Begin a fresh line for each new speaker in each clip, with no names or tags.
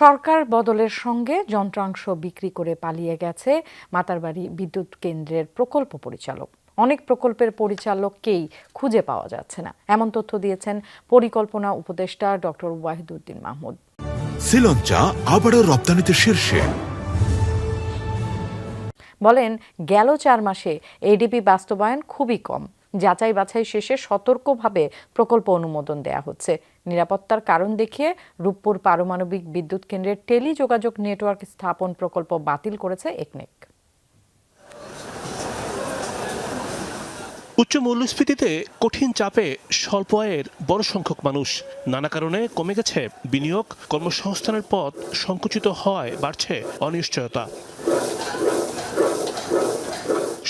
সরকার বদলের সঙ্গে যন্ত্রাংশ বিক্রি করে পালিয়ে গেছে মাতারবাড়ি বিদ্যুৎ কেন্দ্রের প্রকল্প পরিচালক। অনেক প্রকল্পের পরিচালককেই খুঁজে পাওয়া যাচ্ছে না। এমন তথ্য দিয়েছেন পরিকল্পনা উপদেষ্টা ডক্টর ওয়াহিদুদ্দিন মাহমুদ।
শ্রীলঞ্চা আবারও রপ্তানিতে শীর্ষে।
বলেন গেল চার মাসে এডিপি বাস্তবায়ন খুবই কম। যাচাই বাছাই শেষে সতর্কভাবে প্রকল্প অনুমোদন দেয়া হচ্ছে। নিরাপত্তার কারণ দেখিয়ে রূপপুর পারমাণবিক বিদ্যুৎ কেন্দ্রের টেলি যোগাযোগ নেটওয়ার্ক স্থাপন প্রকল্প বাতিল করেছে একনেক।
উচ্চ মূল্যস্ফীতিতে কঠিন চাপে স্বল্প আয়ের বড় সংখ্যক মানুষ। নানা কারণে কমে গেছে বিনিয়োগ, কর্মসংস্থানের পথ সংকুচিত হয় বাড়ছে অনিশ্চয়তা।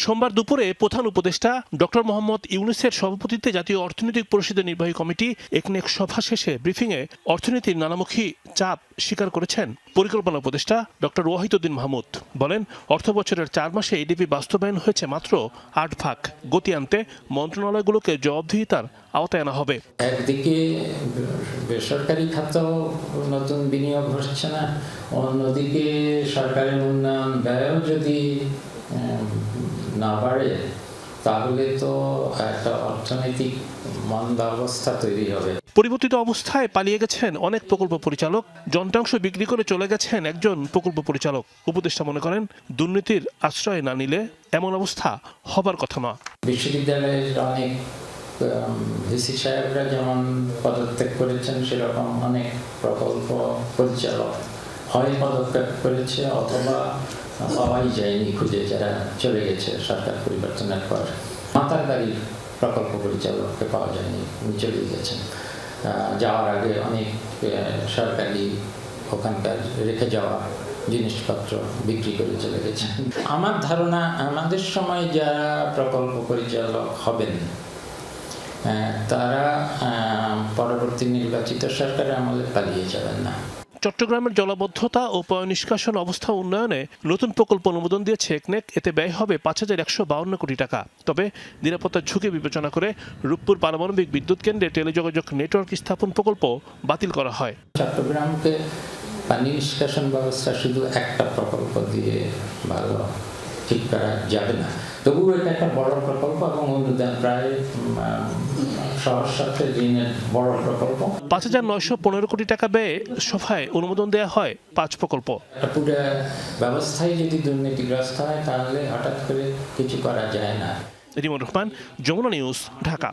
সোমবার দুপুরে প্রধান উপদেষ্টা ডক্টর মোহাম্মদ ইউনুসের সভাপতিত্বে জাতীয় অর্থনৈতিক পরিষদের নির্বাহী কমিটি একনেক সভা শেষে ব্রিফিংয়ে অর্থনীতির নানামুখী চাপ স্বীকার করেছেন পরিকল্পনা উপদেষ্টা ডক্টর ওয়াহিদুদ্দিন মাহমুদ। বলেন, অর্থ বছরের চার মাসে এডিপি বাস্তবায়ন হয়েছে মাত্র আট ভাগ। গতি আনতে মন্ত্রণালয়গুলোকে জবাবদিহিতার আওতায় আনা হবে।
একদিকে বেসরকারি খাতেও নতুন বিনিয়োগ হচ্ছে না, অন্যদিকে সরকারের উন্নয়ন ব্যয়ও যদি না বাড়ে তাহলে তো একটা অর্থনৈতিক মন্দা অবস্থা তৈরি হবে।
পরিবর্তিত অবস্থায় পালিয়ে গেছেন অনেক প্রকল্প পরিচালক। যন্ত্রাংশ বিক্রি করে চলে গেছেন একজন প্রকল্প পরিচালক। উপদেষ্টা মনে করেন দুর্নীতির আশ্রয় না নিলে এমন অবস্থা হবার কথা না
বিশ্ববিদ্যালয়ের অনেক ভিসি সাহেবরা যেমন পদত্যাগ করেছেন সেরকম অনেক প্রকল্প পরিচালক হয় পদত্যাগ করেছে অথবা পাওয়াই যায়নি খুঁজে যারা চলে গেছে সরকার পরিবর্তনের পর মাতার গাড়ির প্রকল্প পরিচালককে পাওয়া যায়নি উনি চলে গেছেন যাওয়ার আগে অনেক সরকারি ওখানকার রেখে যাওয়া জিনিসপত্র বিক্রি করে চলে গেছেন আমার ধারণা আমাদের সময় যারা প্রকল্প পরিচালক হবেন তারা পরবর্তী নির্বাচিত সরকারের আমলে পালিয়ে যাবেন না।
চট্টগ্রামের জলাবদ্ধতা ও পয় নিষ্কাশন অবস্থা উন্নয়নে নতুন প্রকল্প অনুমোদন দিয়েছে একনেক। এতে ব্যয় হবে পাঁচ হাজার একশো বাউন্ন কোটি টাকা। তবে নিরাপত্তার ঝুঁকি বিবেচনা করে রূপপুর পারমাণবিক বিদ্যুৎ কেন্দ্রে টেলিযোগাযোগ নেটওয়ার্ক স্থাপন প্রকল্প বাতিল করা হয়।
চট্টগ্রামকে পানি নিষ্কাশন ব্যবস্থা শুধু একটা প্রকল্প দিয়ে ভালো ঠিক করা যাবে না। তবুও এটা একটা বড় প্রকল্প এবং অনুদান প্রায় বড় প্রকল্প।
পাঁচ হাজার নয়শো পনেরো কোটি টাকা ব্যয়ে সভায় অনুমোদন দেওয়া হয় পাঁচ প্রকল্প।
পুরো ব্যবস্থায় যদি দুর্নীতিগ্রস্ত হয় তাহলে হঠাৎ করে কিছু করা যায় না।
রিমন রহমান যমুনা নিউজ ঢাকা।